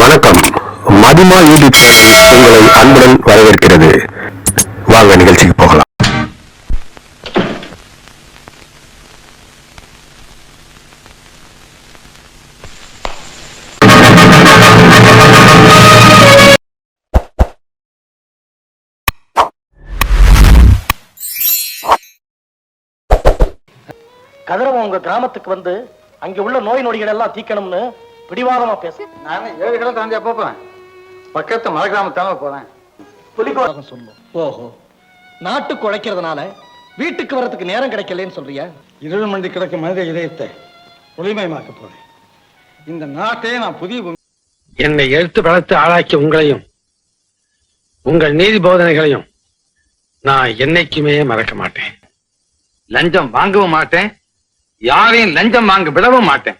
வணக்கம். மதிமா YouTube channel உங்களை அன்புடன் வரவேற்கிறது. வாங்க நிகழ்ச்சிக்கு போகலாம். கதிரவன் உங்க கிராமத்துக்கு வந்து அங்க உள்ள நோய் நொடிகள் எல்லாம் தீக்கணும்னு பிடிவாதமா பேச. நான் ஏழு கிலோ தாண்டியா போறேன்? பக்கத்து மலை கிராமத்தான போறேன் புலிகோரம் சொல்லும். ஓஹோ. நாட்டுக்கு உழைக்கிறதுனால வீட்டுக்கு வரதுக்கு நேரம் கிடைக்கலன்னு சொல்றியா? இருள் மண்டி கிடக்கும் மனித இதயத்தை ஒளிமயமாக்க போறேன். இந்த நாட்டையே நான் புதிய என்னை எடுத்து வளர்த்து ஆளாக்கிய உங்களையும் உங்கள் நீதி போதனைகளையும் நான் என்னைக்குமே மறக்க மாட்டேன். லஞ்சம் வாங்கவும் மாட்டேன். யாரையும் லஞ்சம் வாங்க விடவும் மாட்டேன்.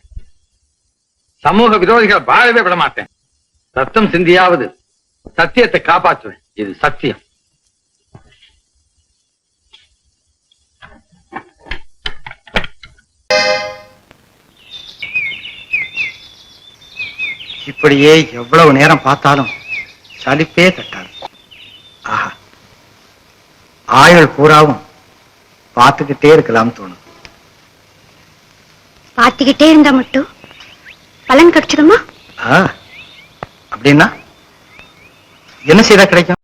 சமூக விரோதிகள் வாழவே விட மாட்டேன் ரத்தம் சிந்தியாவது சத்தியத்தை காப்பாற்றுவேன். இது சத்தியம். இப்படியே எவ்வளவு நேரம் பார்த்தாலும் சலிப்பே தட்டாது. ஆஹா. ஆயுள் பூராவும் பார்த்துக்கிட்டே இருக்கலாம் தோணும். பார்த்துக்கிட்டே இருந்தா மட்டும் பலன் கிடைச்சிடுமா? அப்படின்னா என்ன செய்தா கிடைக்கும்?